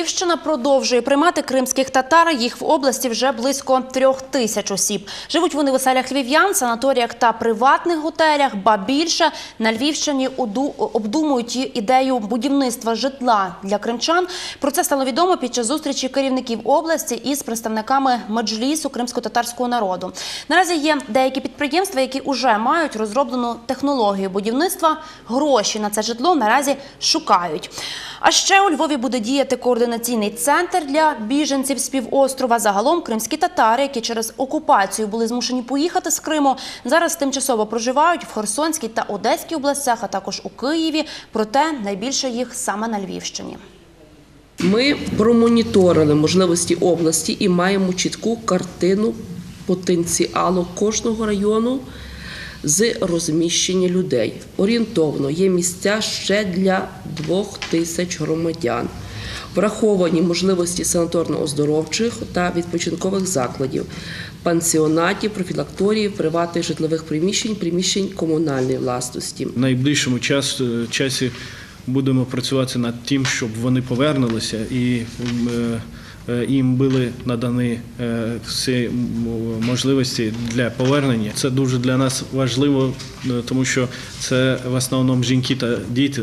Львівщина продовжує приймати кримських татар. Їх в області вже близько трьох тисяч осіб. Живуть вони в оселях львів'ян, санаторіях та приватних готелях. Ба більше на Львівщині обдумують ідею будівництва житла для кримчан. Про це стало відомо під час зустрічі керівників області із представниками меджлісу кримсько-татарського народу. Наразі є деякі підприємства, які вже мають розроблену технологію будівництва. Гроші на це житло наразі шукають. А ще у Львові буде діяти координаційний центр для біженців з півострова. Загалом кримські татари, які через окупацію були змушені поїхати з Криму, зараз тимчасово проживають в Херсонській та Одеській областях, а також у Києві. Проте найбільше їх саме на Львівщині. Ми промоніторили можливості області і маємо чітку картину потенціалу кожного району з розміщення людей. Орієнтовно є місця ще для двох тисяч громадян. Враховані можливості санаторно-оздоровчих та відпочинкових закладів, пансіонатів, профілакторіїв, приватних житлових приміщень, приміщень комунальної власності. В найближчому час, часі будемо працювати над тим, щоб вони повернулися і е, е, їм були надані е, всі можливості для повернення. Це дуже для нас важливо, е, тому що це в основному жінки та діти.